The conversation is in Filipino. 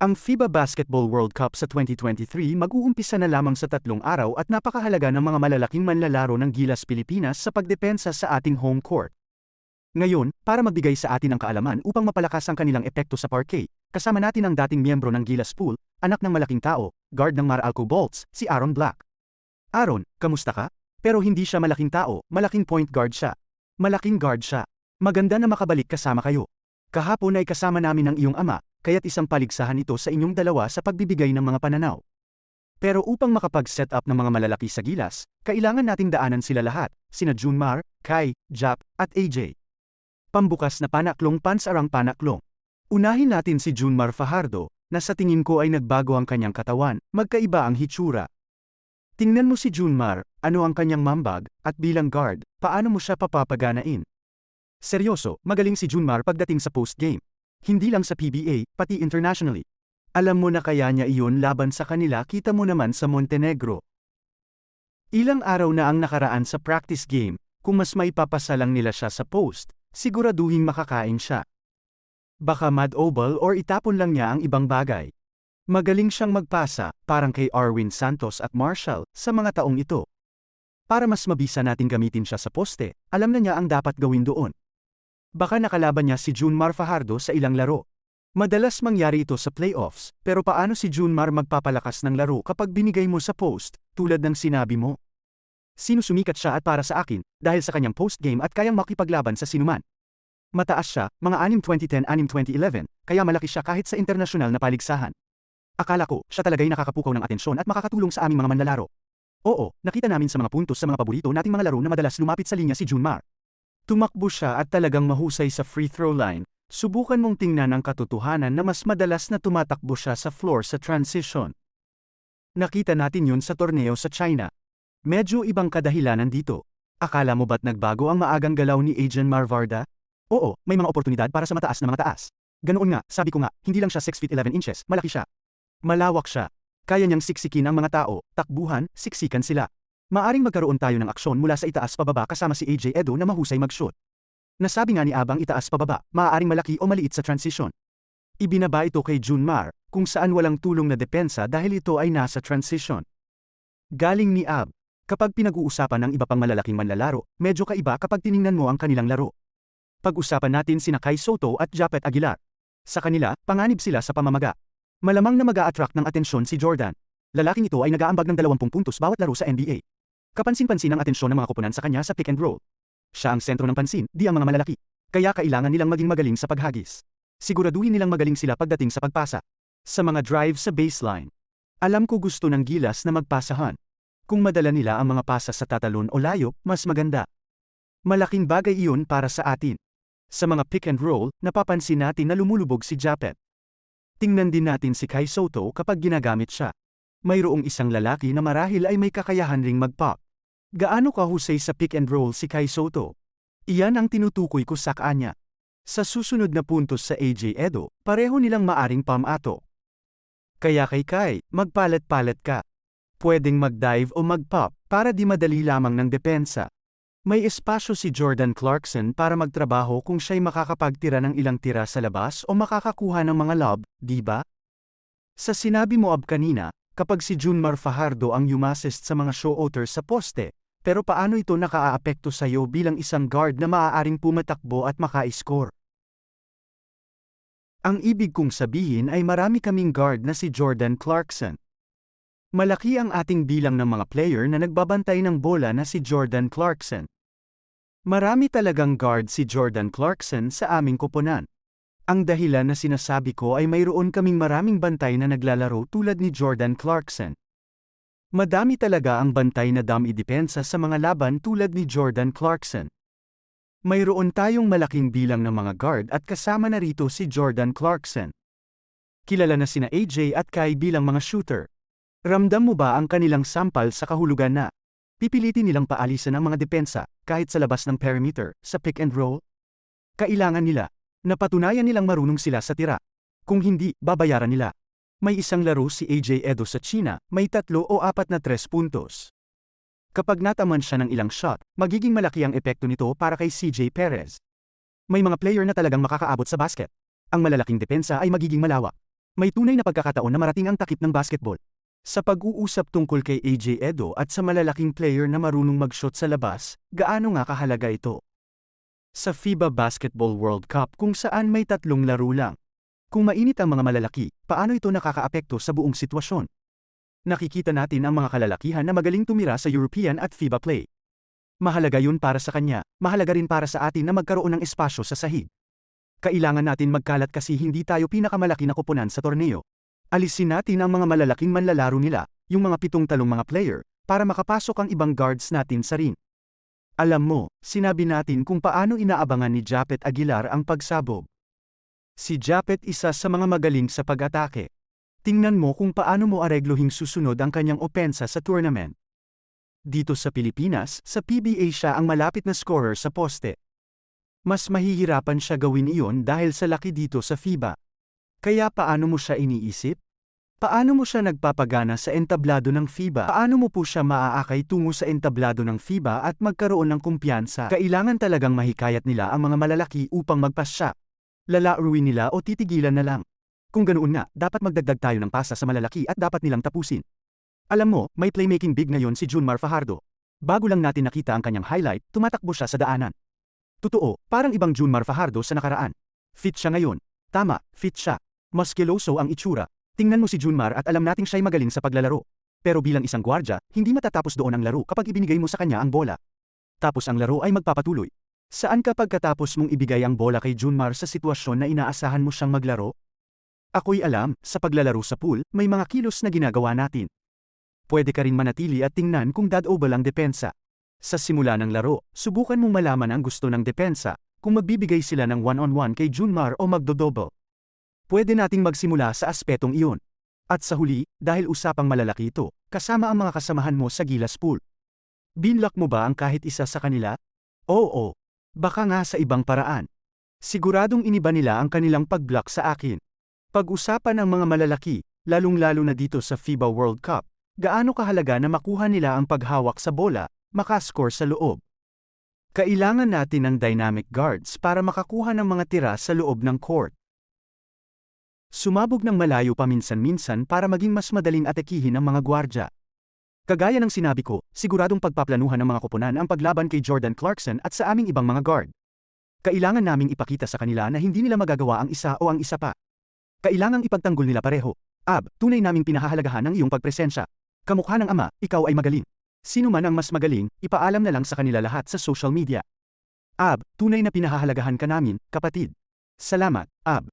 Ang FIBA Basketball World Cup sa 2023 mag-uumpisa na lamang sa tatlong araw at napakahalaga ng mga malalaking manlalaro ng Gilas Pilipinas sa pagdepensa sa ating home court. Ngayon, para magbigay sa atin ng kaalaman upang mapalakas ang kanilang epekto sa parquet, kasama natin ang dating miyembro ng Gilas Pool, anak ng malaking tao, guard ng Maralco Bolts, si Aaron Black. Aaron, kamusta ka? Pero hindi siya malaking tao, malaking point guard siya. Malaking guard siya. Maganda na makabalik kasama kayo. Kahapon ay kasama namin ang iyong ama, kaya't isang paligsahan ito sa inyong dalawa sa pagbibigay ng mga pananaw. Pero upang makapag-set up ng mga malalaki sa gilas, kailangan nating daanan sila lahat, sina Junmar, Kai, Jap, at AJ. Pambukas na panaklong pansarang panaklong. Unahin natin si Junmar Fajardo, na sa tingin ko ay nagbago ang kanyang katawan, magkaiba ang hitsura. Tingnan mo si Junmar, ano ang kanyang mambag, at bilang guard, paano mo siya papapaganain? Seryoso, magaling si Junmar pagdating sa post-game. Hindi lang sa PBA, pati internationally. Alam mo na kaya niya iyon laban sa kanila kita mo naman sa Montenegro. Ilang araw na ang nakaraan sa practice game, kung mas maipapasalang nila siya sa post, siguraduhin makakain siya. Baka mad oval or itapon lang niya ang ibang bagay. Magaling siyang magpasa, parang kay Arwin Santos at Marshall, sa mga taong ito. Para mas mabisa nating gamitin siya sa poste, alam na niya ang dapat gawin doon. Baka nakalaban niya si Junmar Fajardo sa ilang laro. Madalas mangyari ito sa playoffs, pero paano si Junmar magpapalakas ng laro kapag binigay mo sa post, tulad ng sinabi mo? Sinusumikat siya at para sa akin, dahil sa kanyang post-game at kayang makipaglaban sa sinuman. Mataas siya, mga 6 2010 6 2011, kaya malaki siya kahit sa internasyonal na paligsahan. Akala ko, siya talaga'y nakakapukaw ng atensyon at makakatulong sa aming mga manlalaro. Oo, nakita namin sa mga puntos sa mga paborito nating mga laro na madalas lumapit sa linya si Junmar. Tumakbo siya at talagang mahusay sa free throw line, subukan mong tingnan ang katotohanan na mas madalas na tumatakbo siya sa floor sa transition. Nakita natin yun sa torneo sa China. Medyo ibang kadahilanan dito. Akala mo ba't nagbago ang maagang galaw ni Agent Marvarda? Oo, may mga oportunidad para sa mataas na mga taas. Ganoon nga, sabi ko nga, hindi lang siya 6 feet 11 inches, malaki siya. Malawak siya. Kaya niyang siksikin ang mga tao, takbuhan, siksikan sila. Maaring magkaroon tayo ng aksyon mula sa itaas pababa kasama si AJ Edo na mahusay mag-shoot. Nasabi nga ni Abang itaas pababa, maaaring malaki o maliit sa transition. Ibinaba ito kay Junmar, kung saan walang tulong na depensa dahil ito ay nasa transition. Galing ni Ab, kapag pinag-uusapan ng iba pang malalaking manlalaro, medyo kaiba kapag tiningnan mo ang kanilang laro. Pag-usapan natin sina Kai Soto at Japet Aguilar. Sa kanila, panganib sila sa pamamaga. Malamang na mag attract ng atensyon si Jordan. Lalaking ito ay nag-aambag ng 20 puntos bawat laro sa NBA. Kapansin-pansin ang atensyon ng mga koponan sa kanya sa pick and roll. Siya ang sentro ng pansin, di ang mga malalaki. Kaya kailangan nilang maging magaling sa paghagis. Siguraduhin nilang magaling sila pagdating sa pagpasa. Sa mga drive sa baseline. Alam ko gusto ng gilas na magpasahan. Kung madala nila ang mga pasa sa tatalon o layo, mas maganda. Malaking bagay iyon para sa atin. Sa mga pick and roll, napapansin natin na lumulubog si Japet. Tingnan din natin si Kai Soto kapag ginagamit siya. Mayroong isang lalaki na marahil ay may kakayahan ring mag-pop. Gaano kahusay sa pick and roll si Kai Soto? Iyan ang tinutukoy ko sa kanya. Sa susunod na puntos sa AJ Edo, pareho nilang maaring pamato. Kaya kay Kai, magpalat-palat ka. Pwedeng mag-dive o mag-pop para di madali lamang ng depensa. May espasyo si Jordan Clarkson para magtrabaho kung siya'y makakapagtira ng ilang tira sa labas o makakakuha ng mga lob, di ba? Sa sinabi mo ab kanina, kapag si Junmar Fajardo ang umassist sa mga show-outer sa poste, pero paano ito nakaaapekto sa iyo bilang isang guard na maaaring pumatakbo at maka-score? Ang ibig kong sabihin ay marami kaming guard na si Jordan Clarkson. Malaki ang ating bilang ng mga player na nagbabantay ng bola na si Jordan Clarkson. Marami talagang guard si Jordan Clarkson sa aming koponan. Ang dahilan na sinasabi ko ay mayroon kaming maraming bantay na naglalaro tulad ni Jordan Clarkson. Madami talaga ang bantay na dam idepensa sa mga laban tulad ni Jordan Clarkson. Mayroon tayong malaking bilang ng mga guard at kasama na rito si Jordan Clarkson. Kilala na sina AJ at Kai bilang mga shooter. Ramdam mo ba ang kanilang sampal sa kahulugan na pipilitin nilang paalisan ang mga depensa kahit sa labas ng perimeter sa pick and roll? Kailangan nila Napatunayan nilang marunong sila sa tira. Kung hindi, babayaran nila. May isang laro si AJ Edo sa China, may tatlo o apat na tres puntos. Kapag nataman siya ng ilang shot, magiging malaki ang epekto nito para kay CJ Perez. May mga player na talagang makakaabot sa basket. Ang malalaking depensa ay magiging malawak. May tunay na pagkakataon na marating ang takip ng basketball. Sa pag-uusap tungkol kay AJ Edo at sa malalaking player na marunong mag-shot sa labas, gaano nga kahalaga ito? Sa FIBA Basketball World Cup kung saan may tatlong laro lang. Kung mainit ang mga malalaki, paano ito nakakaapekto sa buong sitwasyon? Nakikita natin ang mga kalalakihan na magaling tumira sa European at FIBA play. Mahalaga yun para sa kanya, mahalaga rin para sa atin na magkaroon ng espasyo sa sahig. Kailangan natin magkalat kasi hindi tayo pinakamalaki na kupunan sa torneo. Alisin natin ang mga malalaking manlalaro nila, yung mga pitong talong mga player, para makapasok ang ibang guards natin sa ring. Alam mo, sinabi natin kung paano inaabangan ni Japet Aguilar ang pagsabog. Si Japet isa sa mga magaling sa pag-atake. Tingnan mo kung paano mo areglohing susunod ang kanyang opensa sa tournament. Dito sa Pilipinas, sa PBA siya ang malapit na scorer sa poste. Mas mahihirapan siya gawin iyon dahil sa laki dito sa FIBA. Kaya paano mo siya iniisip? Paano mo siya nagpapagana sa entablado ng FIBA? Paano mo po siya maaakay tungo sa entablado ng FIBA at magkaroon ng kumpiyansa? Kailangan talagang mahikayat nila ang mga malalaki upang magpasya. Lalaruin nila o titigilan na lang. Kung ganoon nga, dapat magdagdag tayo ng pasa sa malalaki at dapat nilang tapusin. Alam mo, may playmaking big ngayon si Junmar Fajardo. Bago lang natin nakita ang kanyang highlight, tumatakbo siya sa daanan. Totoo, parang ibang Junmar Fajardo sa nakaraan. Fit siya ngayon. Tama, fit siya. Musculoso ang itsura, Tingnan mo si Junmar at alam nating siya'y magaling sa paglalaro. Pero bilang isang gwardya, hindi matatapos doon ang laro kapag ibinigay mo sa kanya ang bola. Tapos ang laro ay magpapatuloy. Saan kapag katapos mong ibigay ang bola kay Junmar sa sitwasyon na inaasahan mo siyang maglaro? Ako'y alam, sa paglalaro sa pool, may mga kilos na ginagawa natin. Pwede ka rin manatili at tingnan kung dadobal ang depensa. Sa simula ng laro, subukan mong malaman ang gusto ng depensa, kung magbibigay sila ng one-on-one kay Junmar o magdodouble pwede nating magsimula sa aspetong iyon. At sa huli, dahil usapang malalaki ito, kasama ang mga kasamahan mo sa Gilas Pool. Binlock mo ba ang kahit isa sa kanila? Oo. Baka nga sa ibang paraan. Siguradong iniba nila ang kanilang pag-block sa akin. Pag-usapan ang mga malalaki, lalong-lalo na dito sa FIBA World Cup, gaano kahalaga na makuha nila ang paghawak sa bola, makascore sa loob. Kailangan natin ng dynamic guards para makakuha ng mga tira sa loob ng court. Sumabog ng malayo paminsan-minsan para maging mas madaling atekihin ang mga gwardya. Kagaya ng sinabi ko, siguradong pagpaplanuhan ng mga koponan ang paglaban kay Jordan Clarkson at sa aming ibang mga guard. Kailangan naming ipakita sa kanila na hindi nila magagawa ang isa o ang isa pa. Kailangang ipagtanggol nila pareho. Ab, tunay naming pinahahalagahan ang iyong pagpresensya. Kamukha ng ama, ikaw ay magaling. Sino man ang mas magaling, ipaalam na lang sa kanila lahat sa social media. Ab, tunay na pinahahalagahan ka namin, kapatid. Salamat, Ab.